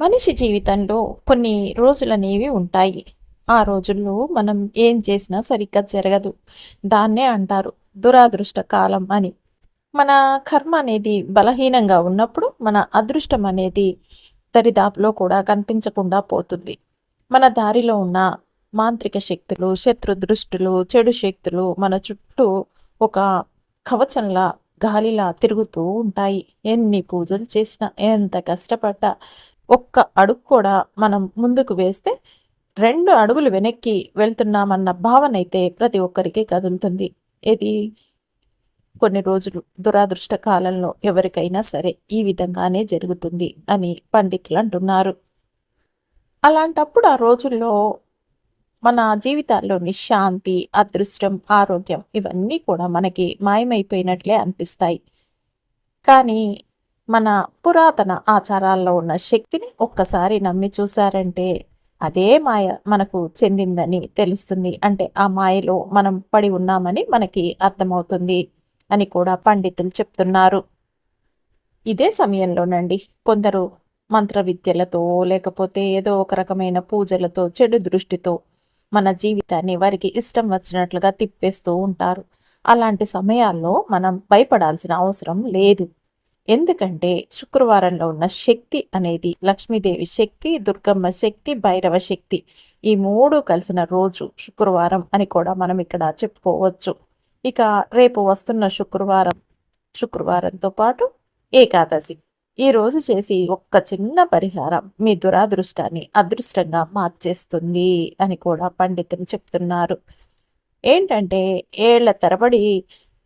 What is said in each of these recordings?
మనిషి జీవితంలో కొన్ని రోజులనేవి ఉంటాయి. ఆ రోజుల్లో మనం ఏం చేసినా సరిగ్గా జరగదు. దాన్నే అంటారు దురాదృష్ట కాలం అని. మన కర్మ అనేది బలహీనంగా ఉన్నప్పుడు మన అదృష్టం అనేది దరిదాపులో కూడా కనిపించకుండా పోతుంది. మన దారిలో ఉన్న మాంత్రిక శక్తులు శత్రు దృష్టులు చెడు శక్తులు మన చుట్టూ ఒక కవచంలా గాలిలా తిరుగుతూ ఉంటాయి. ఎన్ని పూజలు చేసినా ఎంత కష్టపడ్డా ఒక్క అడుగు కూడా మనం ముందుకు వేస్తే రెండు అడుగులు వెనక్కి వెళ్తున్నామన్న భావన అయితే ప్రతి ఒక్కరికి కదులుతుంది. ఇది కొన్ని రోజులు దురాదృష్ట కాలంలో ఎవరికైనా సరే ఈ విధంగానే జరుగుతుంది అని పండితులు అంటున్నారు. అలాంటప్పుడు ఆ రోజుల్లో మన జీవితాల్లోని శాంతి అదృష్టం ఆరోగ్యం ఇవన్నీ కూడా మనకి మాయమైపోయినట్లే అనిపిస్తాయి. కానీ మన పురాతన ఆచారాల్లో ఉన్న శక్తిని ఒక్కసారి నమ్మి చూసారంటే అదే మాయ మనకు చెందిందని తెలుస్తుంది. అంటే ఆ మాయలో మనం పడి ఉన్నామని మనకి అర్థమవుతుంది అని కూడా పండితులు చెప్తున్నారు. ఇదే సమయంలోనండి కొందరు మంత్ర విద్యలతో లేకపోతే ఏదో ఒక రకమైన పూజలతో చెడు దృష్టితో మన జీవితాన్ని వారికి ఇష్టం వచ్చినట్లుగా తిప్పేస్తూ ఉంటారు. అలాంటి సమయాల్లో మనం భయపడాల్సిన అవసరం లేదు. ఎందుకంటే శుక్రవారంలో ఉన్న శక్తి అనేది లక్ష్మీదేవి శక్తి దుర్గమ్మ శక్తి భైరవ శక్తి ఈ మూడు కలిసిన రోజు శుక్రవారం అని కూడా మనం ఇక్కడ చెప్పుకోవచ్చు. ఇక రేపు వస్తున్న శుక్రవారం శుక్రవారంతో పాటు ఏకాదశి. ఈ రోజు చేసి ఒక్క చిన్న పరిహారం మీ దురాదృష్టాన్ని అదృష్టంగా మార్చేస్తుంది అని కూడా పండితులు చెప్తున్నారు. ఏంటంటే ఏళ్ళ తరబడి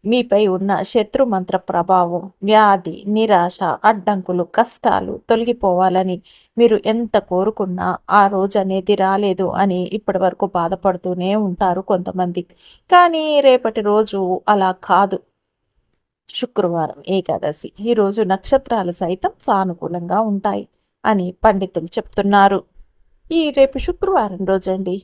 మీపై ఉన్న శత్రుమంత్ర ప్రభావం వ్యాధి నిరాశ అడ్డంకులు కష్టాలు తొలగిపోవాలని మీరు ఎంత కోరుకున్నా ఆ రోజు అనేది రాలేదు అని ఇప్పటి వరకు బాధపడుతూనే ఉంటారు కొంతమంది. కానీ రేపటి రోజు అలా కాదు. శుక్రవారం ఏకాదశి. ఈరోజు నక్షత్రాలు సైతం సానుకూలంగా ఉంటాయి అని పండితులు చెప్తున్నారు. ఈ రేపు శుక్రవారం రోజండి.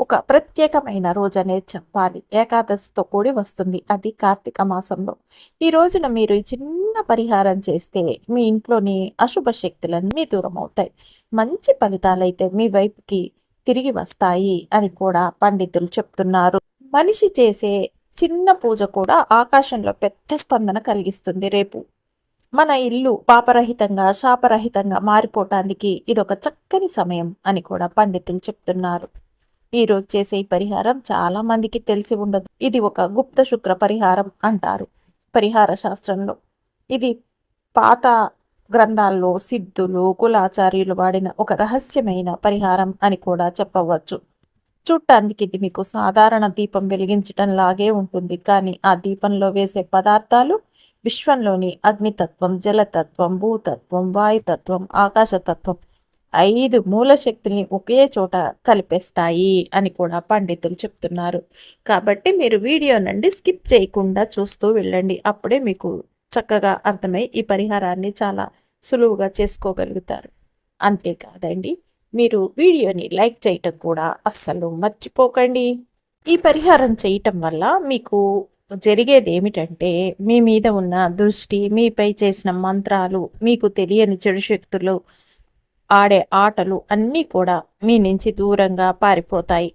ఒక ప్రత్యేకమైన రోజనే చెప్పాలి. ఏకాదశితో కూడి వస్తుంది. అది కార్తీక మాసంలో. ఈ రోజున మీరు ఈ చిన్న పరిహారం చేస్తే మీ ఇంట్లోని అశుభ శక్తులన్నీ దూరం అవుతాయి. మంచి ఫలితాలైతే మీ వైపుకి తిరిగి వస్తాయి అని కూడా పండితులు చెప్తున్నారు. మనిషి చేసే చిన్న పూజ కూడా ఆకాశంలో పెద్ద స్పందన కలిగిస్తుంది రేపు. మన ఇల్లు పాపరహితంగా శాపరహితంగా మారిపోవటానికి ఇదొక చక్కని సమయం అని కూడా పండితులు చెప్తున్నారు. ఈరోజు చేసే ఈ పరిహారం చాలా మందికి తెలిసి ఉండదు. ఇది ఒక గుప్త శుక్ర పరిహారం అంటారు. పరిహార శాస్త్రంలో ఇది పాత గ్రంథాల్లో సిద్ధులు కులాచార్యులు వాడిన ఒక రహస్యమైన పరిహారం అని కూడా చెప్పవచ్చు. చూడటానికి ఇది మీకు సాధారణ దీపం వెలిగించటం లాగే ఉంటుంది. కానీ ఆ దీపంలో వేసే పదార్థాలు విశ్వంలోని అగ్నితత్వం జలతత్వం భూతత్వం వాయుతత్వం ఆకాశతత్వం ఐదు మూల శక్తుల్ని ఒకే చోట కలిపేస్తాయి అని కూడా పండితులు చెప్తున్నారు. కాబట్టి మీరు వీడియో నుండి స్కిప్ చేయకుండా చూస్తూ వెళ్ళండి. అప్పుడే మీకు చక్కగా అర్థమై ఈ పరిహారాన్ని చాలా సులువుగా చేసుకోగలుగుతారు. అంతేకాదండి మీరు వీడియోని లైక్ చేయటం కూడా అస్సలు మర్చిపోకండి. ఈ పరిహారం చేయటం వల్ల మీకు జరిగేది ఏమిటంటే మీ మీద ఉన్న దృష్టి మీపై చేసిన మంత్రాలు మీకు తెలియని చెడు శక్తులు ఆడే ఆటలు అన్నీ కూడా మీ నుంచి దూరంగా పారిపోతాయి.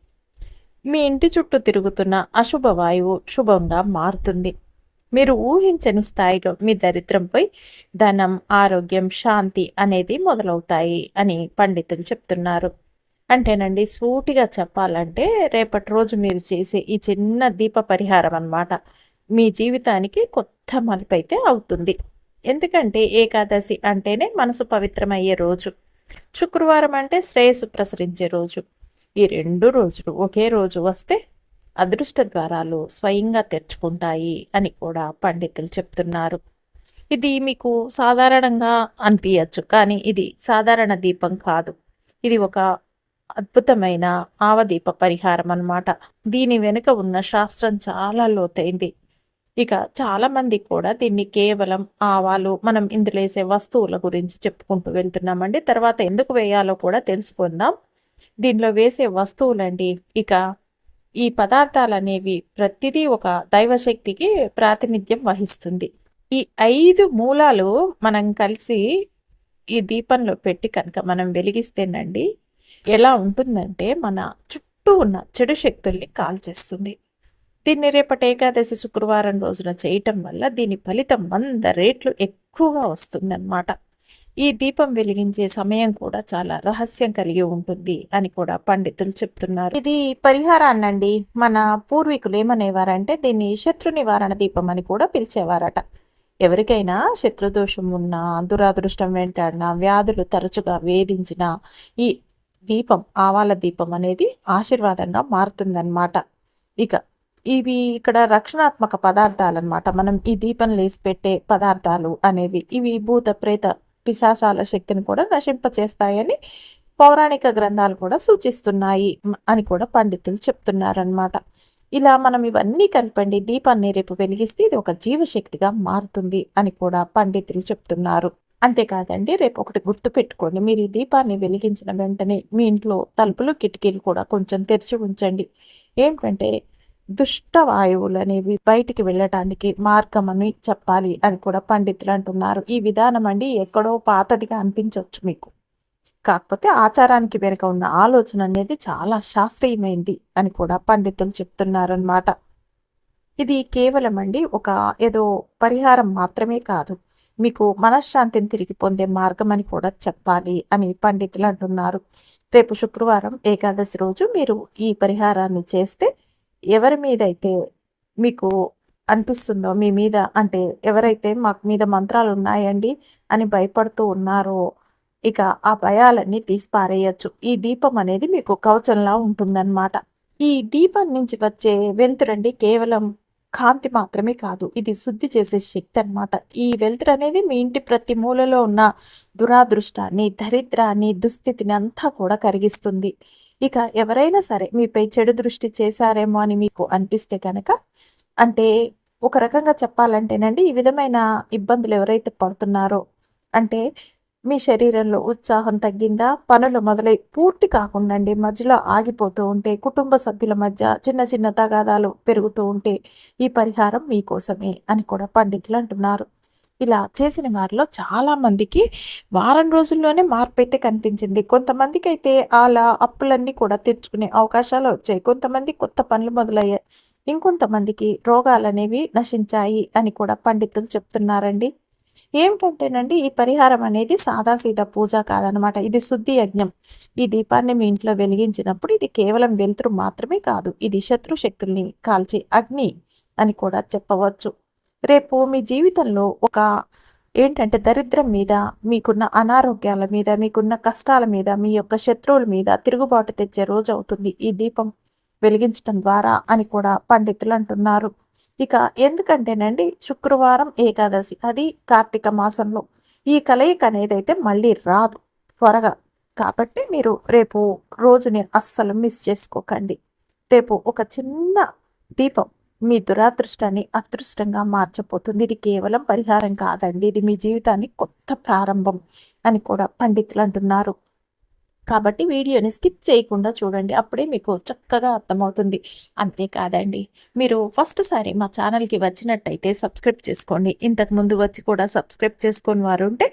మీ ఇంటి చుట్టూ తిరుగుతున్న అశుభ వాయువు శుభంగా మారుతుంది. మీరు ఊహించని స్థాయిలో మీ దరిద్రంపై ధనం ఆరోగ్యం శాంతి అనేది మొదలవుతాయి అని పండితులు చెప్తున్నారు. అంటేనండి సూటిగా చెప్పాలంటే రేపటి రోజు మీరు చేసే ఈ చిన్న దీప పరిహారం అన్నమాట. మీ జీవితానికి కొత్త మలుపైతే అవుతుంది. ఎందుకంటే ఏకాదశి అంటేనే మనసు పవిత్రమయ్యే రోజు. శుక్రవారం అంటే శ్రేయస్సు ప్రసరించే రోజు. ఈ రెండు రోజులు ఒకే రోజు వస్తే అదృష్ట ద్వారాలు స్వయంగా తెరుచుకుంటాయి అని కూడా పండితులు చెప్తున్నారు. ఇది మీకు సాధారణంగా అనిపించచ్చు కానీ ఇది సాధారణ దీపం కాదు. ఇది ఒక అద్భుతమైన ఆవదీప పరిహారం అన్నమాట. దీని వెనుక ఉన్న శాస్త్రం చాలా లోతైంది. ఇక చాలామంది కూడా దీన్ని కేవలం ఆవాలు మనం ఇందులో వేసే వస్తువుల గురించి చెప్పుకుంటూ వెళ్తున్నామండి. తర్వాత ఎందుకు వేయాలో కూడా తెలుసుకుందాం. దీనిలో వేసే వస్తువులండి. ఇక ఈ పదార్థాలు అనేవి ప్రతిదీ ఒక దైవశక్తికి ప్రాతినిధ్యం వహిస్తుంది. ఈ ఐదు మూలాలు మనం కలిసి ఈ దీపంలో పెట్టి కనుక మనం వెలిగిస్తేనండి ఎలా ఉంటుందంటే మన చుట్టూ ఉన్న చెడు శక్తుల్ని కాల్చేస్తుంది. దీన్ని రేపటి ఏకాదశి శుక్రవారం రోజున చేయటం వల్ల దీని ఫలితం వంద రేట్లు ఎక్కువగా వస్తుందన్నమాట. ఈ దీపం వెలిగించే సమయం కూడా చాలా రహస్యం కలిగి ఉంటుంది అని కూడా పండితులు చెప్తున్నారు. ఇది పరిహారాన్నండి. మన పూర్వీకులు ఏమనేవారంటే దీన్ని శత్రు నివారణ దీపం అని కూడా పిలిచేవారట. ఎవరికైనా శత్రుదోషం ఉన్నా దురాదృష్టం వెంటాడినా వ్యాధులు తరచుగా వేధించిన ఈ దీపం ఆవాల దీపం అనేది ఆశీర్వాదంగా మారుతుందన్నమాట. ఇక ఇవి ఇక్కడ రక్షణాత్మక పదార్థాలు అనమాట మనం ఈ దీపం లేసి పెట్టే పదార్థాలు అనేవి ఇవి భూత ప్రేత పిశాచాల శక్తిని కూడా నశింపచేస్తాయని పౌరాణిక గ్రంథాలు కూడా సూచిస్తున్నాయి అని కూడా పండితులు చెప్తున్నారనమాట ఇలా మనం ఇవన్నీ కలిపండి దీపాన్ని రేపు వెలిగిస్తే ఇది ఒక జీవశక్తిగా మారుతుంది అని కూడా పండితులు చెప్తున్నారు. అంతేకాదండి రేపు ఒకటి గుర్తు పెట్టుకోండి మీరు ఈ దీపాన్ని వెలిగించిన వెంటనే మీ ఇంట్లో తలుపులు కిటికీలు కూడా కొంచెం తెరిచి ఉంచండి. ఏంటంటే దుష్ట వాయువులు అనేవి బయటికి వెళ్ళటానికి మార్గమని చెప్పాలి అని కూడా పండితులు అంటున్నారు. ఈ విధానం అండి ఎక్కడో పాతదిగా అనిపించవచ్చు మీకు. కాకపోతే ఆచారానికి వెనుక ఉన్న ఆలోచన అనేది చాలా శాస్త్రీయమైంది అని కూడా పండితులు చెప్తున్నారనమాట ఇది కేవలం అండి ఒక ఏదో పరిహారం మాత్రమే కాదు. మీకు మనశ్శాంతిని తిరిగి పొందే మార్గం అని కూడా చెప్పాలి అని పండితులు అంటున్నారు. రేపు శుక్రవారం ఏకాదశి రోజు మీరు ఈ పరిహారాన్ని చేస్తే ఎవరి మీద అయితే మీకు అనిపిస్తుందో మీ మీద అంటే ఎవరైతే మాకు మీద మంత్రాలు ఉన్నాయండి అని భయపడుతూ ఉన్నారో ఇక ఆ భయాలన్నీ తీసి పారేయచ్చు ఈ దీపం అనేది మీకు కవచంలా ఉంటుందన్నమాట. ఈ దీపం నుంచి వచ్చే వెలుతురండి కేవలం కాంతి మాత్రమే కాదు ఇది శుద్ధి చేసే శక్తి అనమాట ఈ వెలుతురు అనేది మీ ఇంటి ప్రతి మూలలో ఉన్న దురాదృష్టాన్ని దరిద్రాన్ని దుస్థితిని అంతా కూడా కరిగిస్తుంది. ఇక ఎవరైనా సరే మీపై చెడు దృష్టి చేశారేమో అని మీకు అనిపిస్తే కనుక అంటే ఒక రకంగా చెప్పాలంటేనండి ఈ విధమైన ఇబ్బందులు ఎవరైతే పడుతున్నారో అంటే మీ శరీరంలో ఉత్సాహం తగ్గిందా? పనులు మొదలై పూర్తి కాకుండా మధ్యలో ఆగిపోతూ ఉంటే కుటుంబ సభ్యుల మధ్య చిన్న చిన్న తగాదాలు పెరుగుతూ ఉంటే ఈ పరిహారం మీకోసమే అని కూడా పండితులు అంటున్నారు. ఇలా చేసిన వారిలో చాలా మందికి వారం రోజుల్లోనే మార్పు అయితే కనిపించింది. కొంతమందికి అయితే అలా అప్పులన్నీ కూడా తీర్చుకునే అవకాశాలు వచ్చాయి. కొంతమంది కొత్త పనులు మొదలయ్యాయి. ఇంకొంతమందికి రోగాలు అనేవి నశించాయి అని కూడా పండితులు చెప్తున్నారండి. ఏమిటంటేనండి ఈ పరిహారం అనేది సాదాసీదా పూజ కాదనమాట. ఇది శుద్ధి యజ్ఞం. ఈ దీపాన్ని మీ ఇంట్లో వెలిగించినప్పుడు ఇది కేవలం వెలుతురు మాత్రమే కాదు ఇది శత్రు శక్తుల్ని కాల్చే అగ్ని అని కూడా చెప్పవచ్చు. రేపు మీ జీవితంలో ఒక ఏంటంటే దరిద్రం మీద మీకున్న అనారోగ్యాల మీద మీకున్న కష్టాల మీద మీ యొక్క శత్రువుల మీద తిరుగుబాటు తెచ్చే రోజు అవుతుంది. ఈ దీపం వెలిగించడం ద్వారా అని కూడా పండితులు అంటున్నారు. ఇక ఎందుకంటేనండి శుక్రవారం ఏకాదశి అది కార్తీక మాసంలో. ఈ కలయిక అనేది అయితే మళ్ళీ రాదు త్వరగా. కాబట్టి మీరు రేపు రోజుని అస్సలు మిస్ చేసుకోకండి. రేపు ఒక చిన్న దీపం మీ దురాదృష్టాన్ని అదృష్టంగా మార్చబోతుంది. ఇది కేవలం పరిహారం కాదండి ఇది మీ జీవితాన్ని కొత్త ప్రారంభం అని కూడా పండితులు అంటున్నారు. కాబట్టి వీడియోని స్కిప్ చేయకుండా చూడండి. అప్పుడే మీకు చక్కగా అర్థమవుతుంది. అంతేకాదండి మీరు ఫస్ట్ సారి మా ఛానల్కి వచ్చినట్టయితే సబ్స్క్రైబ్ చేసుకోండి. ఇంతకుముందు వచ్చి కూడా సబ్స్క్రైబ్ చేసుకొని వారు ఉంటే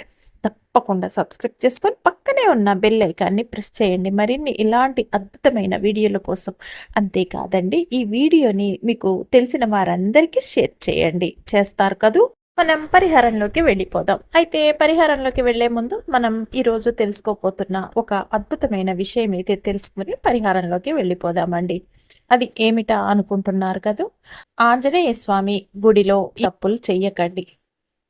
తప్పకుండా సబ్స్క్రైబ్ చేసుకొని పక్కనే ఉన్న బెల్ ఐకాన్ని ప్రెస్ చేయండి. మరిన్ని ఇలాంటి అద్భుతమైన వీడియోల కోసం. అంతేకాదండి ఈ వీడియోని మీకు తెలిసిన వారందరికీ షేర్ చేయండి. చేస్తారు కదూ? మనం పరిహారంలోకి వెళ్ళిపోదాం. అయితే పరిహారంలోకి వెళ్ళే ముందు మనం ఈరోజు తెలుసుకోపోతున్న ఒక అద్భుతమైన విషయం అయితే తెలుసుకుని పరిహారంలోకి వెళ్ళిపోదామండి. అది ఏమిటా అనుకుంటున్నారు కదా? ఆంజనేయ స్వామి గుడిలో తప్పులు చెయ్యకండి.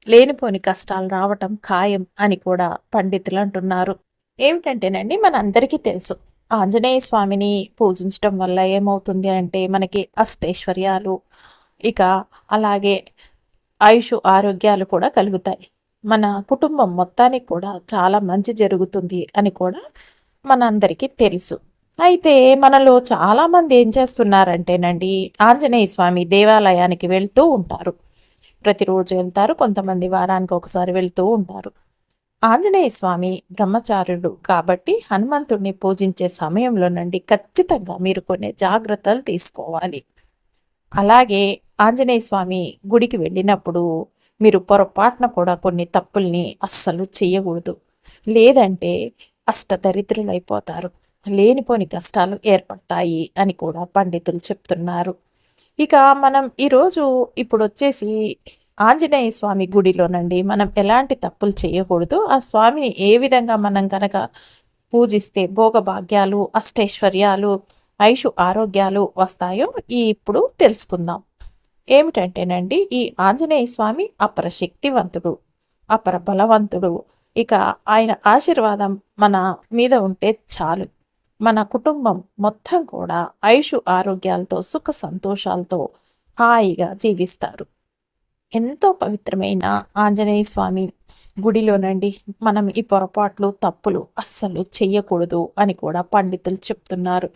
లేనిపోని కష్టాలు రావటం ఖాయం అని కూడా పండితులు అంటున్నారు. ఏమిటంటేనండి మనందరికీ తెలుసు. ఆంజనేయ స్వామిని పూజించడం వల్ల ఏమవుతుంది అంటే మనకి అష్టైశ్వర్యాలు ఇక అలాగే ఆయుష్ ఆరోగ్యాలు కూడా కలుగుతాయి. మన కుటుంబం మొత్తానికి కూడా చాలా మంచి జరుగుతుంది అని కూడా మనందరికీ తెలుసు. అయితే మనలో చాలామంది ఏం చేస్తున్నారంటేనండి ఆంజనేయ స్వామి దేవాలయానికి వెళ్తూ ఉంటారు. ప్రతిరోజు వెళ్తారు కొంతమంది వారానికి ఒకసారి వెళ్తూ ఉంటారు. ఆంజనేయ స్వామి బ్రహ్మచారుడు కాబట్టి హనుమంతుడిని పూజించే సమయంలోనండి ఖచ్చితంగా మీరు కొన్ని జాగ్రత్తలు తీసుకోవాలి. అలాగే ఆంజనేయ స్వామి గుడికి వెళ్ళినప్పుడు మీరు పొరపాటున కూడా కొన్ని తప్పుల్ని అస్సలు చేయకూడదు లేదంటే అష్టదరిద్రులైపోతారు. లేనిపోని కష్టాలు ఏర్పడతాయి అని కూడా పండితులు చెప్తున్నారు. ఇక మనం ఈరోజు ఇప్పుడు వచ్చేసి ఆంజనేయ స్వామి గుడిలోనండి మనం ఎలాంటి తప్పులు చేయకూడదు ఆ స్వామిని ఏ విధంగా మనం కనుక పూజిస్తే భోగభాగ్యాలు అష్టైశ్వర్యాలు ఐషు ఆరోగ్యాలు వస్తాయో ఈ ఇప్పుడు తెలుసుకుందాం. ఏమిటంటేనండి ఈ ఆంజనేయ స్వామి అపర శక్తివంతుడు అపర బలవంతుడు. ఇక ఆయన ఆశీర్వాదం మన మీద ఉంటే చాలు. మన కుటుంబం మొత్తం కూడా ఐషు ఆరోగ్యాలతో సుఖ సంతోషాలతో హాయిగా జీవిస్తారు. ఎంతో పవిత్రమైన ఆంజనేయ స్వామి గుడిలోనండి. మనం ఈ పొరపాట్లు తప్పులు అస్సలు చెయ్యకూడదు అని కూడా పండితులు చెప్తున్నారు.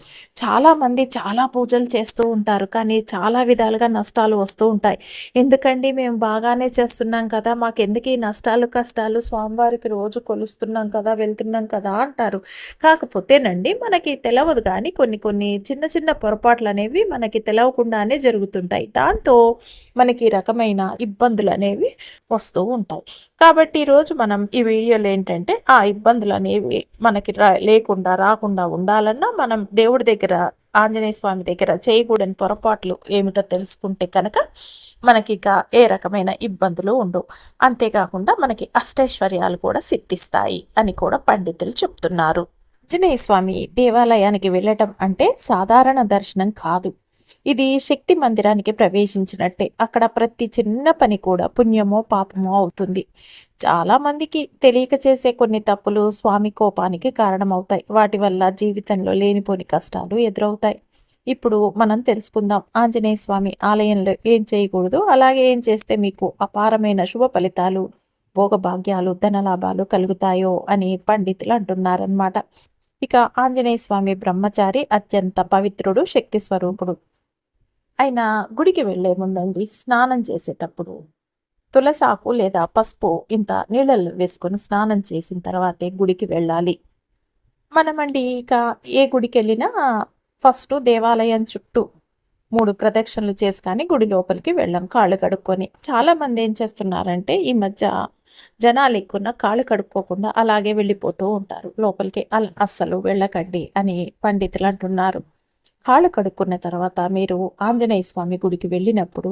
చాలామంది చాలా పూజలు చేస్తూ ఉంటారు. కానీ చాలా విధాలుగా నష్టాలు వస్తూ ఉంటాయి. ఎందుకండి? మేము బాగానే చేస్తున్నాం కదా. మాకు ఎందుకు ఈ నష్టాలు కష్టాలు? స్వామివారికి రోజు కొలుస్తున్నాం కదా వెళ్తున్నాం కదా అంటారు. కాకపోతేనండి మనకి తెలవదు కానీ కొన్ని కొన్ని చిన్న చిన్న పొరపాట్లు అనేవి మనకి తెలవకుండానే జరుగుతుంటాయి. దాంతో మనకి రకమైన ఇబ్బందులు అనేవి వస్తూ ఉంటాయి. కాబట్టి ఈరోజు మనం ఈ వీడియోలో ఏంటంటే ఆ ఇబ్బందులు అనేవి మనకి లేకుండా రాకుండా ఉండాలన్నా మనం దేవుడి దగ్గర ఆంజనేయ స్వామి దగ్గర చేయకూడని పొరపాట్లు ఏమిటో తెలుసుకుంటే కనుక మనకి ఇక ఏ రకమైన ఇబ్బందులు ఉండవు. అంతేకాకుండా మనకి అష్టైశ్వర్యాలు కూడా సిద్ధిస్తాయి అని కూడా పండితులు చెప్తున్నారు. ఆంజనేయ స్వామి దేవాలయానికి వెళ్ళటం అంటే సాధారణ దర్శనం కాదు. ఇది శక్తి మందిరానికి ప్రవేశించినట్టే. అక్కడ ప్రతి చిన్న పని కూడా పుణ్యమో పాపమో అవుతుంది. చాలా మందికి తెలియక చేసే కొన్ని తప్పులు స్వామి కోపానికి కారణమవుతాయి. వాటి వల్ల జీవితంలో లేనిపోని కష్టాలు ఎదురవుతాయి. ఇప్పుడు మనం తెలుసుకుందాం. ఆంజనేయ స్వామి ఆలయంలో ఏం చేయకూడదు అలాగే ఏం చేస్తే మీకు అపారమైన శుభ ఫలితాలు భోగభాగ్యాలు ధనలాభాలు కలుగుతాయో అని పండితులు అంటున్నారనమాట ఇక ఆంజనేయ స్వామి బ్రహ్మచారి అత్యంత పవిత్రుడు శక్తి స్వరూపుడు. ఆయన గుడికి వెళ్ళే ముందండి స్నానం చేసేటప్పుడు తులసాకు లేదా పసుపు ఇంత నీళ్ళల్లో వేసుకొని స్నానం చేసిన తర్వాతే గుడికి వెళ్ళాలి. మనమండి ఇక ఏ గుడికి వెళ్ళినా ఫస్ట్ దేవాలయం చుట్టూ మూడు ప్రదక్షిణలు చేసి కానీ గుడి లోపలికి వెళ్ళాం కాళ్ళు కడుక్కొని. చాలామంది ఏం చేస్తున్నారంటే ఈ మధ్య జనాలు ఎక్కువ కాళ్ళు కడుక్కోకుండా అలాగే వెళ్ళిపోతూ ఉంటారు. లోపలికి అలా అస్సలు వెళ్ళకండి అని పండితులు అంటున్నారు. కాళ్ళు కడుక్కున్న తర్వాత మీరు ఆంజనేయ స్వామి గుడికి వెళ్ళినప్పుడు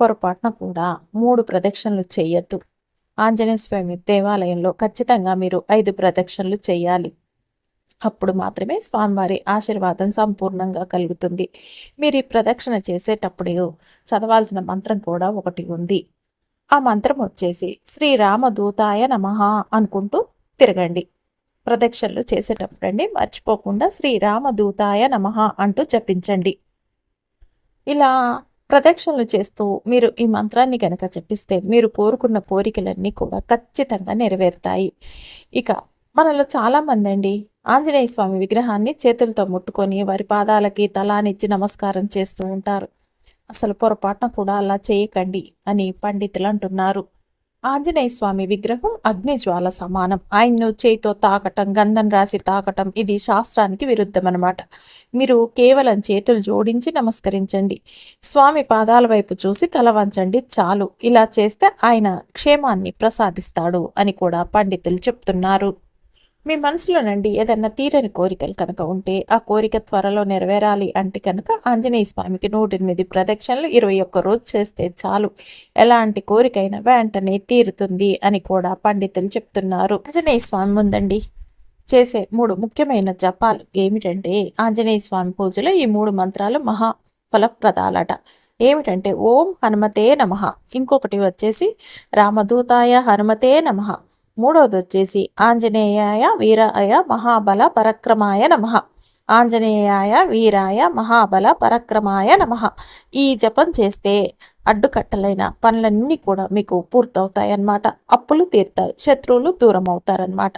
పొరపాటున కూడా మూడు ప్రదక్షిణలు చేయొద్దు. ఆంజనేయ స్వామి దేవాలయంలో ఖచ్చితంగా మీరు ఐదు ప్రదక్షిణలు చేయాలి. అప్పుడు మాత్రమే స్వామివారి ఆశీర్వాదం సంపూర్ణంగా కలుగుతుంది. మీరు ఈ ప్రదక్షిణ చేసేటప్పుడు చదవాల్సిన మంత్రం కూడా ఒకటి ఉంది. ఆ మంత్రం వచ్చేసి శ్రీరామదూతాయ నమ అనుకుంటూ తిరగండి. ప్రదక్షిణలు చేసేటప్పుడండి మర్చిపోకుండా శ్రీరామదూతాయ నమ అంటూ జపించండి. ఇలా ప్రదక్షిణలు చేస్తూ మీరు ఈ మంత్రాన్ని కనుక చెప్పిస్తే మీరు కోరుకున్న కోరికలన్నీ కూడా ఖచ్చితంగా నెరవేరుతాయి. ఇక మనలో చాలామంది అండి ఆంజనేయ స్వామి విగ్రహాన్ని చేతులతో ముట్టుకొని వారి పాదాలకి తలానిచ్చి నమస్కారం చేస్తూ ఉంటారు. అసలు పొరపాటున కూడా అలా చేయకండి అని పండితులు అంటున్నారు. ఆంజనేయ స్వామి విగ్రహం అగ్నిజ్వాల సమానం. ఆయన్ను చేతితో తాకటం గంధం రాసి తాకటం ఇది శాస్త్రానికి విరుద్ధం అనమాట మీరు కేవలం చేతులు జోడించి నమస్కరించండి. స్వామి పాదాల వైపు చూసి తల వంచండి చాలు. ఇలా చేస్తే ఆయన క్షేమాన్ని ప్రసాదిస్తాడు అని కూడా పండితులు చెప్తున్నారు. మీ మనసులోనండి ఏదన్నా తీరని కోరికలు కనుక ఉంటే ఆ కోరిక త్వరలో నెరవేరాలి అంటే కనుక ఆంజనేయ స్వామికి నూట ఎనిమిది ప్రదక్షిణలు ఇరవై ఒక్క రోజు చేస్తే చాలు. ఎలాంటి కోరికైనా వెంటనే తీరుతుంది అని కూడా పండితులు చెప్తున్నారు. ఆంజనేయ స్వామి ముందండి. చేసే మూడు ముఖ్యమైన జపాలు ఏమిటంటే ఆంజనేయ స్వామి పూజలో ఈ మూడు మంత్రాలు మహా ఫలప్రదాలట. ఏమిటంటే ఓం హనుమతే నమ. ఇంకొకటి వచ్చేసి రామదూతాయ హనుమతే నమ. మూడవది వచ్చేసి ఆంజనేయాయ వీరాయ మహాబల పరక్రమాయ నమ. ఆంజనేయాయ వీరాయ మహాబల పరక్రమాయ నమ. ఈ జపం చేస్తే అడ్డుకట్టలైన పనులన్నీ కూడా మీకు పూర్తవుతాయి అన్నమాట అప్పులు తీరుతాయి శత్రువులు దూరం అవుతారన్నమాట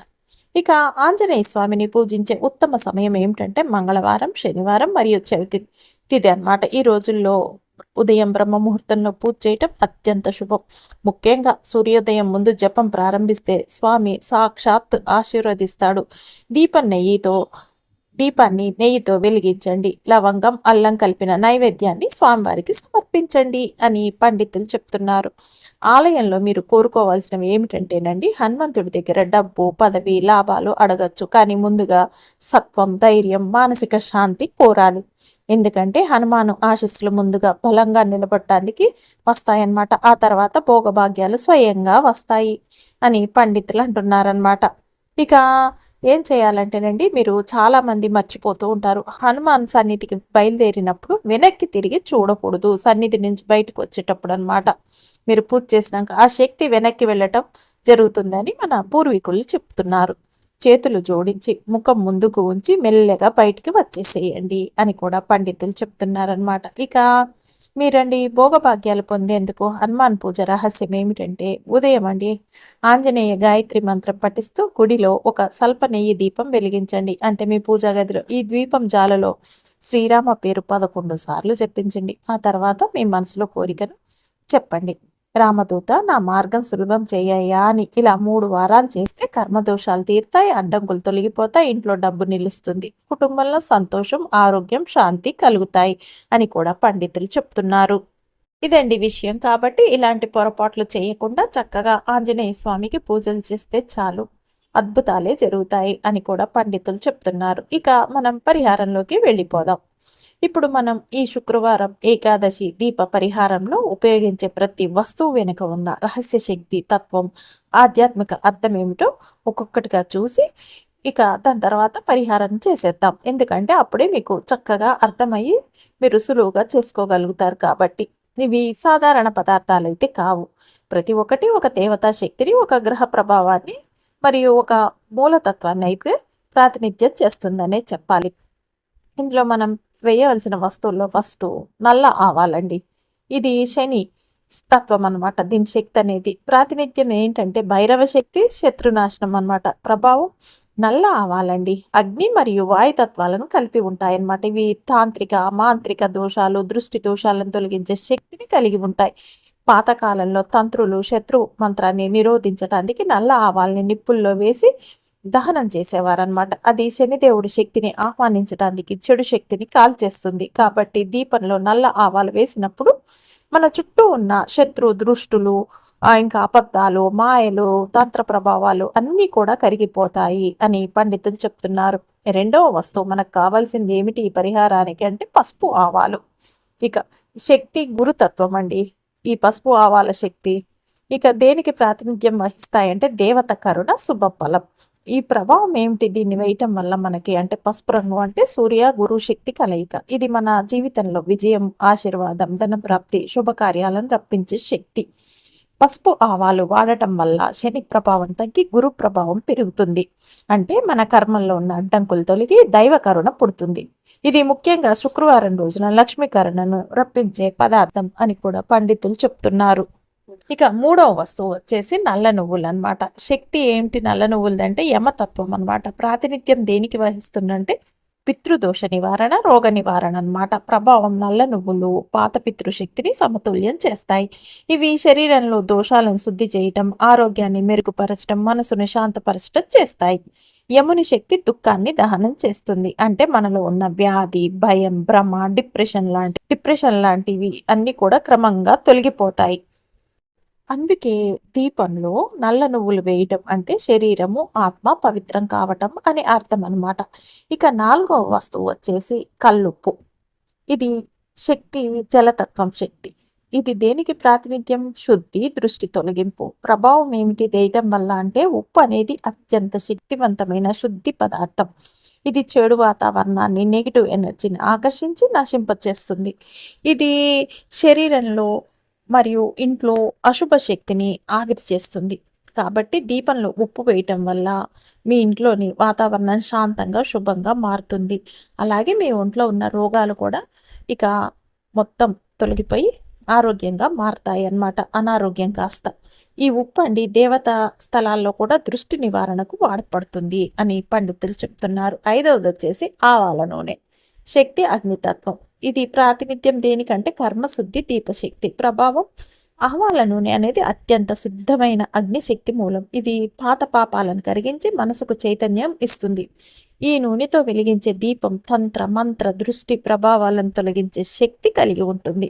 ఇక ఆంజనేయ స్వామిని పూజించే ఉత్తమ సమయం ఏమిటంటే మంగళవారం శనివారం మరియు చవితి తిది అనమాట ఈ రోజుల్లో ఉదయం బ్రహ్మ ముహూర్తంలో పూజ చేయటం అత్యంత శుభం. ముఖ్యంగా సూర్యోదయం ముందు జపం ప్రారంభిస్తే స్వామి సాక్షాత్ ఆశీర్వదిస్తాడు. దీపం నెయ్యితో దీపాన్ని నెయ్యితో వెలిగించండి. లవంగం అల్లం కలిపిన నైవేద్యాన్ని స్వామివారికి సమర్పించండి అని పండితులు చెప్తున్నారు. ఆలయంలో మీరు కోరుకోవాల్సినవి ఏమిటంటేనండి హనుమంతుడి దగ్గర డబ్బు పదవి లాభాలు అడగచ్చు. కానీ ముందుగా సత్వం ధైర్యం మానసిక శాంతి కోరాలి. ఎందుకంటే హనుమాను ఆశస్సులు ముందుగా బలంగా నిలబడటానికి వస్తాయన్నమాట. ఆ తర్వాత భోగభాగ్యాలు స్వయంగా వస్తాయి అని పండితులు అంటున్నారనమాట ఇక ఏం చేయాలంటేనండి మీరు చాలామంది మర్చిపోతూ ఉంటారు. హనుమాన్ సన్నిధికి బయలుదేరినప్పుడు వెనక్కి తిరిగి చూడకూడదు సన్నిధి నుంచి బయటకు వచ్చేటప్పుడు అనమాట మీరు పూజ చేసినాక ఆ శక్తి వెనక్కి వెళ్ళటం జరుగుతుందని మన పూర్వీకులు చెప్తున్నారు. చేతులు జోడించి ముఖం ముందుకు ఉంచి మెల్లగా బయటికి వచ్చేసేయండి అని కూడా పండితులు చెప్తున్నారనమాట ఇక మీరండి భోగభాగ్యాలు పొందేందుకు హనుమాన్ పూజ రహస్యం ఏమిటంటే ఉదయం అండి ఆంజనేయ గాయత్రి మంత్రం పఠిస్తూ గుడిలో ఒక స్వల్ప నెయ్యి దీపం వెలిగించండి. అంటే మీ పూజా గదిలో ఈ ద్వీపం జాలలో శ్రీరామ పేరు పదకొండు సార్లు చెప్పించండి ఆ తర్వాత మీ మనసులో కోరికను చెప్పండి. రామదూత నా మార్గం సులభం చేయ్యా అని ఇలా మూడు వారాలు చేస్తే కర్మదోషాలు తీరుతాయి అడ్డంకులు తొలగిపోతాయి ఇంట్లో డబ్బు నిలుస్తుంది కుటుంబంలో సంతోషం ఆరోగ్యం శాంతి కలుగుతాయి అని కూడా పండితులు చెప్తున్నారు. ఇదండి విషయం కాబట్టి ఇలాంటి పొరపాట్లు చేయకుండా చక్కగా ఆంజనేయ స్వామికి పూజలు చేస్తే చాలు అద్భుతాలే జరుగుతాయి అని కూడా పండితులు చెప్తున్నారు. ఇక మనం పరిహారంలోకి వెళ్ళిపోదాం. ఇప్పుడు మనం ఈ శుక్రవారం ఏకాదశి దీప పరిహారంలో ఉపయోగించే ప్రతి వస్తువు వెనుక ఉన్న రహస్య శక్తి తత్వం ఆధ్యాత్మిక అర్థం ఏమిటో ఒక్కొక్కటిగా చూసి ఇక దాని తర్వాత పరిహారం చేసేద్దాం. ఎందుకంటే అప్పుడే మీకు చక్కగా అర్థమయ్యి మీరు సులువుగా చేసుకోగలుగుతారు కాబట్టి. ఇవి సాధారణ పదార్థాలు అయితే కావు. ప్రతి ఒక్కటి ఒక దేవతా శక్తిని ఒక గ్రహ ప్రభావాన్ని మరియు ఒక మూలతత్వాన్ని అయితే ప్రాతినిధ్యం చేస్తుందనే చెప్పాలి. ఇందులో మనం వేయవలసిన వస్తువుల్లో ఫస్ట్ నల్ల ఆవాలండి. ఇది శని తత్వం అనమాట దీని శక్తి అనేది ప్రాతినిధ్యం ఏంటంటే భైరవ శక్తి శత్రునాశనం అనమాట ప్రభావం నల్ల ఆవాలండి. అగ్ని మరియు వాయుతత్వాలను కలిపి ఉంటాయన్నమాట. ఇవి తాంత్రిక మాంత్రిక దోషాలు దృష్టి దోషాలను తొలగించే శక్తిని కలిగి ఉంటాయి. పాతకాలంలో తంత్రులు శత్రు మంత్రాన్ని నిరోధించడానికి నల్ల ఆవాల్ని నిప్పుల్లో వేసి దహనం చేసేవారనమాట అది శనిదేవుడి శక్తిని ఆహ్వానించడానికి చెడు శక్తిని కాల్చేస్తుంది. కాబట్టి దీపంలో నల్ల ఆవాలు వేసినప్పుడు మన చుట్టూ ఉన్న శత్రు దృష్టులు ఇంకా అబద్ధాలు మాయలు తంత్ర ప్రభావాలు అన్నీ కూడా కరిగిపోతాయి అని పండితులు చెప్తున్నారు. రెండవ వస్తువు మనకు కావాల్సింది ఏమిటి? ఈ పరిహారానికి అంటే పసుపు ఆవాలు. ఇక శక్తి గురుతత్వం అండి. ఈ పసుపు ఆవాల శక్తి. ఇక దేనికి ప్రాతినిధ్యం వహిస్తాయంటే దేవత కరుణ శుభఫలం ఈ ప్రభావం ఏమిటి? దీన్ని వేయటం వల్ల మనకి అంటే పసుపు రంగు అంటే సూర్య గురు శక్తి కలయిక. ఇది మన జీవితంలో విజయం ఆశీర్వాదం ధనప్రాప్తి శుభకార్యాలను రప్పించే శక్తి. పసుపు ఆవాలు వాడటం వల్ల శని ప్రభావం తగ్గి గురు ప్రభావం పెరుగుతుంది. అంటే మన కర్మల్లో ఉన్న అడ్డంకులు తొలగి దైవ కరుణ పుడుతుంది. ఇది ముఖ్యంగా శుక్రవారం రోజున లక్ష్మీకరణను రప్పించే పదార్థం అని కూడా పండితులు చెప్తున్నారు. ఇక మూడవ వస్తువు వచ్చేసి నల్ల నువ్వులు అనమాట శక్తి ఏంటి నల్ల నువ్వులదంటే యమతత్వం అనమాట ప్రాతినిధ్యం దేనికి వహిస్తుందంటే పితృదోష నివారణ రోగ నివారణ అనమాట ప్రభావం నల్ల నువ్వులు పాత పితృశక్తిని సమతుల్యం చేస్తాయి. ఇవి శరీరంలో దోషాలను శుద్ధి చేయటం ఆరోగ్యాన్ని మెరుగుపరచడం మనసును శాంతపరచడం చేస్తాయి. యముని శక్తి దుఃఖాన్ని దహనం చేస్తుంది. అంటే మనలో ఉన్న వ్యాధి భయం భ్రమ డిప్రెషన్ లాంటి డిప్రెషన్ లాంటివి అన్ని కూడా క్రమంగా తొలగిపోతాయి. అందుకే దీపంలో నల్ల నువ్వులు వేయటం అంటే శరీరము ఆత్మ పవిత్రం కావటం అని అర్థం అనమాట ఇక నాలుగవ వస్తువు వచ్చేసి కల్లుప్పు ఇది శక్తి జలతత్వం శక్తి. ఇది దేనికి ప్రాతినిధ్యం? శుద్ధి దృష్టి తొలగింపు. ప్రభావం ఏమిటి? వేయటం వల్ల అంటే ఉప్పు అనేది అత్యంత శక్తివంతమైన శుద్ధి పదార్థం. ఇది చెడు వాతావరణాన్ని నెగిటివ్ ఎనర్జీని ఆకర్షించి నశింపచేస్తుంది. ఇది శరీరంలో మరియు ఇంట్లో అశుభ శక్తిని ఆవిరి చేస్తుంది కాబట్టి దీపంలో ఉప్పు వేయటం వల్ల మీ ఇంట్లోని వాతావరణం శాంతంగా శుభంగా మారుతుంది. అలాగే మీ ఒంట్లో ఉన్న రోగాలు కూడా ఇక మొత్తం తొలగిపోయి ఆరోగ్యంగా మారుతాయి అన్నమాట అనారోగ్యం కాస్త. ఈ ఉప్పు అండి దేవత స్థలాల్లో కూడా దృష్టి నివారణకు వాడపడుతుంది అని పండితులు చెప్తున్నారు. ఐదవది వచ్చేసి ఆవాల నూనె. శక్తి అగ్నితత్వం. ఇది ప్రాతినిధ్యం దేనికంటే కర్మశుద్ధి దీపశక్తి. ప్రభావం అహ్వాల నూనె అనేది అత్యంత శుద్ధమైన అగ్నిశక్తి మూలం. ఇది పాత పాపాలను కరిగించి మనసుకు చైతన్యం ఇస్తుంది. ఈ నూనెతో వెలిగించే దీపం తంత్ర మంత్ర దృష్టి ప్రభావాలను తొలగించే శక్తి కలిగి ఉంటుంది.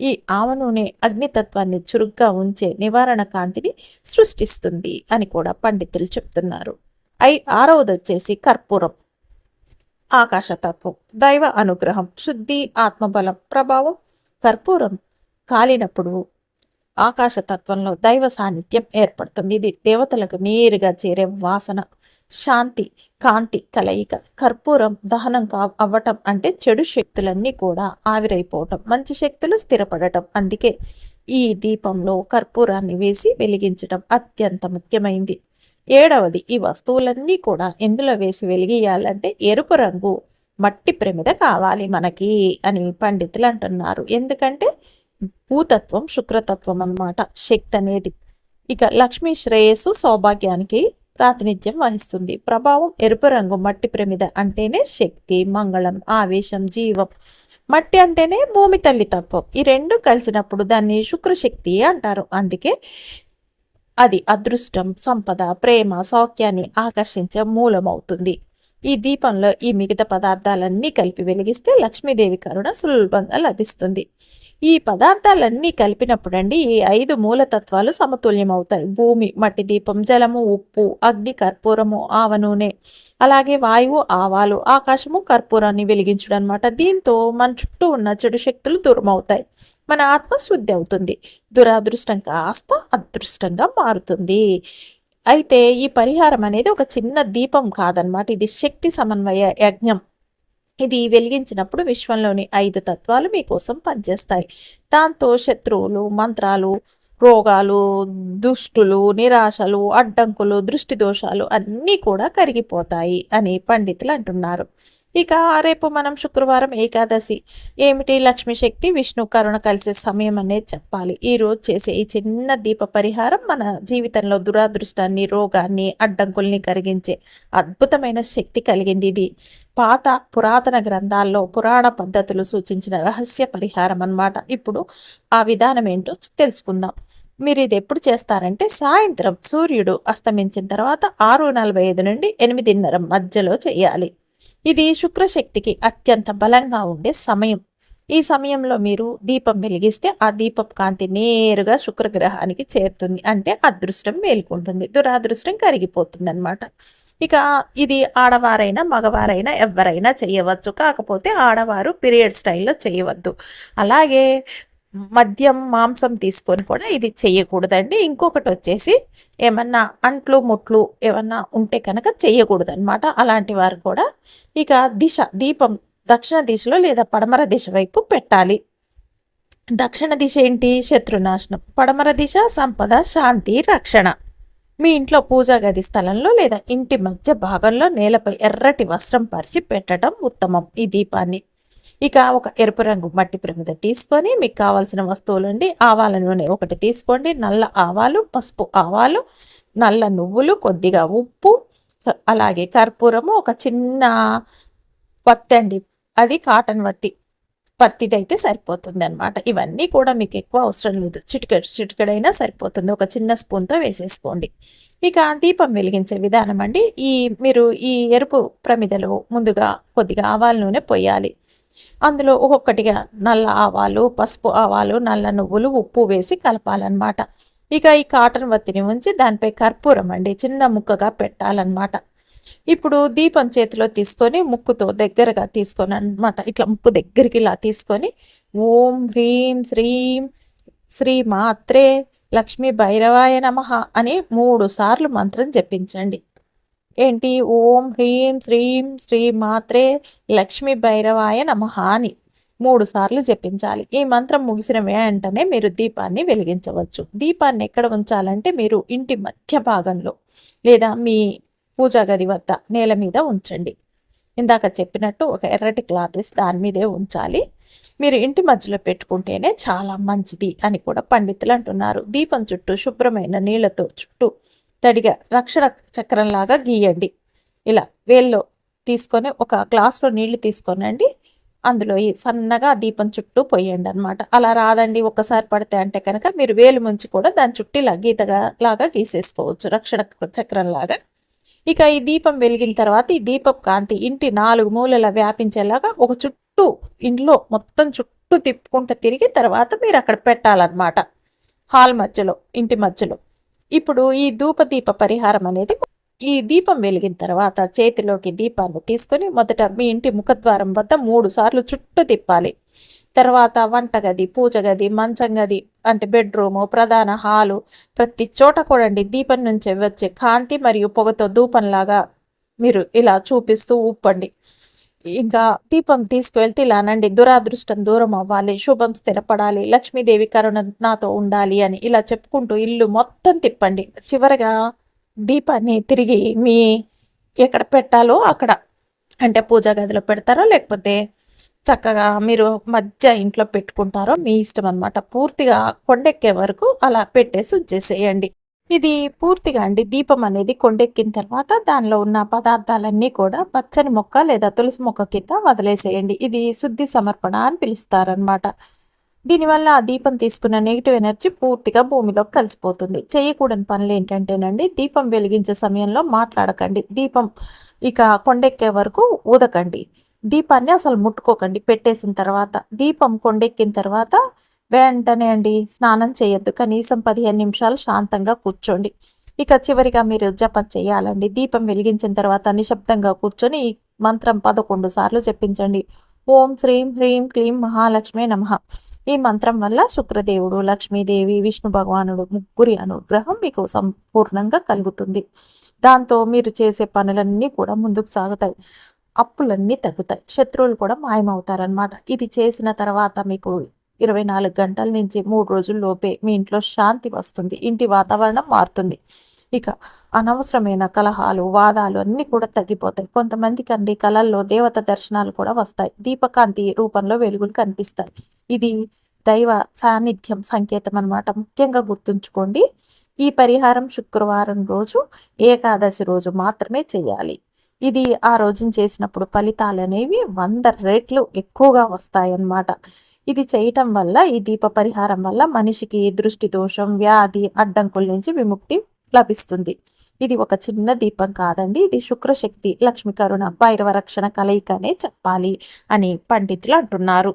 ఈ ఆవ నూనె అగ్నితత్వాన్ని చురుగ్గా ఉంచే నివారణ కాంతిని సృష్టిస్తుంది అని కూడా పండితులు చెప్తున్నారు. ఐ ఆరవది వచ్చేసి కర్పూరం. ఆకాశతత్వం దైవ అనుగ్రహం శుద్ధి ఆత్మబలం ప్రభావం కర్పూరం కాలినప్పుడు ఆకాశతత్వంలో దైవ సాన్నిధ్యం ఏర్పడుతుంది. ఇది దేవతలకు నేరుగా చేరే వాసన శాంతి కాంతి కలయిక కర్పూరం దహనం కా అవ్వటం అంటే చెడు శక్తులన్నీ కూడా ఆవిరైపోవటం మంచి శక్తులు స్థిరపడటం. అందుకే ఈ దీపంలో కర్పూరాన్ని వేసి వెలిగించటం అత్యంత ముఖ్యమైంది. ఏడవది. ఈ వస్తువులన్నీ కూడా ఎందులో వేసి వెలిగియాలంటే ఎరుపు రంగు మట్టి ప్రమిద కావాలి మనకి అని పండితులు అంటున్నారు. ఎందుకంటే భూతత్వం శుక్రతత్వం అన్నమాట శక్తి అనేది. ఇక లక్ష్మీ శ్రేయస్సు సౌభాగ్యానికి ప్రాతినిధ్యం వహిస్తుంది. ప్రభావం ఎరుపు రంగు మట్టి ప్రమిద అంటేనే శక్తి మంగళం ఆవేశం జీవం. మట్టి అంటేనే భూమి తల్లి తత్వం ఈ రెండు కలిసినప్పుడు దాన్ని శుక్రశక్తి అంటారు. అందుకే అది అదృష్టం సంపద ప్రేమ సౌఖ్యాన్ని ఆకర్షించే మూలమవుతుంది. ఈ దీపంలో ఈ మిగతా పదార్థాలన్నీ కలిపి వెలిగిస్తే లక్ష్మీదేవి కరుణ సులభంగా లభిస్తుంది. ఈ పదార్థాలన్నీ కలిపినప్పుడండి ఈ ఐదు మూలతత్వాలు సమతుల్యమవుతాయి. భూమి మట్టి దీపం జలము ఉప్పు అగ్ని కర్పూరము ఆవ నూనె. అలాగే వాయువు ఆవాలు ఆకాశము కర్పూరాన్ని వెలిగించడం అనమాట దీంతో మన చుట్టూ ఉన్న చెడు శక్తులు దూరం అవుతాయి మన ఆత్మ శుద్ధి అవుతుంది. దురాదృష్టం కాస్త అదృష్టంగా మారుతుంది. అయితే ఈ పరిహారం అనేది ఒక చిన్న దీపం కాదనమాట. ఇది శక్తి సమన్వయ యజ్ఞం. ఇది వెలిగించినప్పుడు విశ్వంలోని ఐదు తత్వాలు మీకోసం పనిచేస్తాయి. దాంతో శత్రువులు మంత్రాలు రోగాలు దుష్టులు నిరాశలు అడ్డంకులు దృష్టి దోషాలు అన్నీ కూడా కరిగిపోతాయి అని పండితులు అంటున్నారు. ఇక రేపు మనం శుక్రవారం ఏకాదశి. ఏమిటి? లక్ష్మీశక్తి విష్ణు కరుణ కలిసే సమయం అనేది చెప్పాలి. ఈ రోజు చేసే ఈ చిన్న దీప పరిహారం మన జీవితంలో దురాదృష్టాన్ని రోగాన్ని అడ్డంకుల్ని కరిగించే అద్భుతమైన శక్తి కలిగింది ఇది. పాత పురాతన గ్రంథాల్లో పురాణ పద్ధతులు సూచించిన రహస్య పరిహారం అన్నమాట. ఇప్పుడు ఆ విధానం ఏంటో తెలుసుకుందాం. మీరు ఇది ఎప్పుడు చేస్తారంటే సాయంత్రం సూర్యుడు అస్తమించిన తర్వాత ఆరు నలభై ఐదు నుండి ఎనిమిదిన్నర మధ్యలో చేయాలి. ఇది శుక్రశక్తికి అత్యంత బలంగా ఉండే సమయం. ఈ సమయంలో మీరు దీపం వెలిగిస్తే ఆ దీపం కాంతి నేరుగా శుక్రగ్రహానికి చేరుతుంది. అంటే అదృష్టం మేల్కొంటుంది. దురాదృష్టం కరిగిపోతుంది అనమాట ఇక ఇది ఆడవారైనా మగవారైనా ఎవరైనా చేయవచ్చు. కాకపోతే ఆడవారు పీరియడ్ స్టైల్లో చేయవద్దు. అలాగే మద్యం మాంసం తీసుకొని కూడా ఇది చేయకూడదండి ఇంకొకటి వచ్చేసి ఏమన్నా అంట్లు ముట్లు ఏమన్నా ఉంటే కనుక చేయకూడదు అనమాట అలాంటి వారు కూడా ఇక దిశ దీపం దక్షిణ దిశలో లేదా పడమర దిశ వైపు పెట్టాలి. దక్షిణ దిశ ఏంటి? శత్రునాశనం. పడమర దిశ సంపద శాంతి రక్షణ. మీ ఇంట్లో పూజా గది స్థలంలో లేదా ఇంటి మధ్య భాగంలో నేలపై ఎర్రటి వస్త్రం పరిచి పెట్టడం ఉత్తమం. ఈ దీపాన్ని ఇక ఒక ఎరుపు రంగు మట్టి ప్రమిద తీసుకొని మీకు కావాల్సిన వస్తువులండి ఆవాల నూనె ఒకటి తీసుకోండి. నల్ల ఆవాలు పసుపు ఆవాలు నల్ల నువ్వులు కొద్దిగా ఉప్పు అలాగే కర్పూరము ఒక చిన్న పత్తి అండి. అది కాటన్ వత్తి. పత్తిది అయితే సరిపోతుంది అనమాట ఇవన్నీ కూడా మీకు ఎక్కువ అవసరం లేదు. చిటికెడు చిటికెడైనా సరిపోతుంది. ఒక చిన్న స్పూన్తో వేసేసుకోండి. ఇక దీపం వెలిగించే విధానం అండి. ఈ మీరు ఈ ఎరుపు ప్రమిదలో ముందుగా కొద్దిగా ఆవాల నూనె పోయాలి. అందులో ఒక్కొక్కటిగా నల్ల ఆవాలు పసుపు ఆవాలు నల్ల నువ్వులు ఉప్పు వేసి కలపాలన్నమాట. ఇక ఈ కాటన్ వత్తిని ఉంచి దానిపై కర్పూరం అండి చిన్న ముక్కగా పెట్టాలన్నమాట. ఇప్పుడు దీపం చేతిలో తీసుకొని ముక్కుతో దగ్గరగా తీసుకొని అనమాట ఇట్లా ముక్కు దగ్గరికి ఇలా తీసుకొని ఓం హ్రీం శ్రీం శ్రీ మాత్రే లక్ష్మీ భైరవాయ నమ అని మూడు సార్లు మంత్రం జపించండి. ఏంటి? ఓం హ్రీం శ్రీం శ్రీ మాత్రే లక్ష్మీ భైరవాయ నమ అని మూడు సార్లు జపించాలి. ఈ మంత్రం ముగిసిన వెంటనే మీరు దీపాన్ని వెలిగించవచ్చు. దీపాన్ని ఎక్కడ ఉంచాలంటే మీరు ఇంటి మధ్య భాగంలో లేదా మీ పూజా గది వద్ద నేల మీద ఉంచండి. ఇందాక చెప్పినట్టు ఒక ఎర్రటి క్లాత్ వేసి దాని మీదే ఉంచాలి. మీరు ఇంటి మధ్యలో పెట్టుకుంటేనే చాలా మంచిది అని కూడా పండితులు అంటున్నారు. దీపం చుట్టూ శుభ్రమైన నీళ్ళతో చుట్టూ తడిగా రక్షణ చక్రంలాగా గీయండి. ఇలా వేల్లో తీసుకొని ఒక గ్లాస్లో నీళ్ళు తీసుకోనండి. అందులో ఈ సన్నగా దీపం చుట్టూ పోయండి అనమాట అలా రాదండి ఒక్కసారి పడితే అంటే కనుక మీరు వేలు ముంచి కూడా దాని చుట్టూ ఇలా గీతగా లాగా గీసేసుకోవచ్చు రక్షణ చక్రం లాగా ఇక ఈ దీపం వెలిగిన తర్వాత ఈ దీపం కాంతి ఇంటి నాలుగు మూలల వ్యాపించేలాగా ఒక చుట్టూ ఇంట్లో మొత్తం చుట్టూ తిప్పుకుంటూ తిరిగి తర్వాత మీరు అక్కడ పెట్టాలన్నమాట. హాల్ మధ్యలో ఇంటి మధ్యలో. ఇప్పుడు ఈ ధూపదీప పరిహారం అనేది ఈ దీపం వెలిగిన తర్వాత చేతిలోకి దీపాన్ని తీసుకొని మొదట మీ ఇంటి ముఖద్వారం వద్ద మూడు సార్లు చుట్టూ తిప్పాలి. తర్వాత వంటగది పూజ గది మంచం గది అంటే బెడ్రూము ప్రధాన హాలు ప్రతి చోట కూడండి దీపం నుంచి వచ్చే కాంతి మరియు పొగతో ధూపంలాగా మీరు ఇలా చూపిస్తూ ఊప్పండి ఇంకా దీపం తీసుకువెళ్తే ఇలానండి దురాదృష్టం దూరం అవ్వాలి శుభం స్థిరపడాలి లక్ష్మీదేవి కరుణ నాతో ఉండాలి అని ఇలా చెప్పుకుంటూ ఇల్లు మొత్తం తిప్పండి. చివరగా దీపాన్ని తిరిగి మీ ఎక్కడ పెట్టాలో అక్కడ. అంటే పూజా గదిలో పెడతారో లేకపోతే చక్కగా మీరు మధ్య ఇంట్లో పెట్టుకుంటారో మీ ఇష్టం అనమాట పూర్తిగా కొండెక్కే వరకు అలా పెట్టేసి ఉంచేసేయండి. ఇది పూర్తిగా అండి. దీపం అనేది కొండెక్కిన తర్వాత దానిలో ఉన్న పదార్థాలన్నీ కూడా పచ్చని మొక్క లేదా తులసి మొక్క కింద వదిలేసేయండి. ఇది శుద్ధి సమర్పణ అని పిలుస్తారనమాట దీనివల్ల ఆ దీపం తీసుకున్న నెగిటివ్ ఎనర్జీ పూర్తిగా భూమిలోకి కలిసిపోతుంది. చేయకూడని పనులు ఏంటంటేనండి దీపం వెలిగించే సమయంలో మాట్లాడకండి. దీపం ఇక కొండెక్కే వరకు ఊదకండి. దీపాన్ని అసలు ముట్టుకోకండి. పెట్టేసిన తర్వాత దీపం కొండెక్కిన తర్వాత వెంటనే అండి స్నానం చేయొద్దు. కనీసం పదిహేను నిమిషాలు శాంతంగా కూర్చోండి. ఇక చివరిగా మీరు జపం చేయాలండి. దీపం వెలిగించిన తర్వాత నిశ్శబ్దంగా కూర్చొని ఈ మంత్రం పదకొండు సార్లు చెప్పించండి ఓం శ్రీం హ్రీం క్లీం మహాలక్ష్మి నమ. ఈ మంత్రం వల్ల శుక్రదేవుడు లక్ష్మీదేవి విష్ణు భగవానుడు ముగ్గురి అనుగ్రహం మీకు సంపూర్ణంగా కలుగుతుంది. దాంతో మీరు చేసే పనులన్నీ కూడా ముందుకు సాగుతాయి. అప్పులన్నీ తగ్గుతాయి. శత్రువులు కూడా మాయమవుతారనమాట ఇది చేసిన తర్వాత మీకు ఇరవై నాలుగు గంటల నుంచి మూడు రోజుల్లోపే మీ ఇంట్లో శాంతి వస్తుంది. ఇంటి వాతావరణం మారుతుంది. ఇక అనవసరమైన కలహాలు వాదాలు అన్నీ కూడా తగ్గిపోతాయి. కొంతమంది కండి కళల్లో దేవత దర్శనాలు కూడా వస్తాయి. దీపకాంతి రూపంలో వెలుగులు కనిపిస్తాయి. ఇది దైవ సాన్నిధ్యం సంకేతం అనమాట ముఖ్యంగా గుర్తుంచుకోండి ఈ పరిహారం శుక్రవారం రోజు ఏకాదశి రోజు మాత్రమే చేయాలి. ఇది ఆ రోజున చేసినప్పుడు ఫలితాలు అనేవి వంద రెట్లు ఎక్కువగా వస్తాయన్నమాట. ఇది చేయటం వల్ల ఈ దీప పరిహారం వల్ల మనిషికి దృష్టి దోషం వ్యాధి అడ్డంకుల నుంచి విముక్తి లభిస్తుంది. ఇది ఒక చిన్న దీపం కాదండి ఇది శుక్రశక్తి లక్ష్మీ కరుణ భైరవ రక్షణ కలయికనే చెప్పాలి అని పండితులు అంటున్నారు.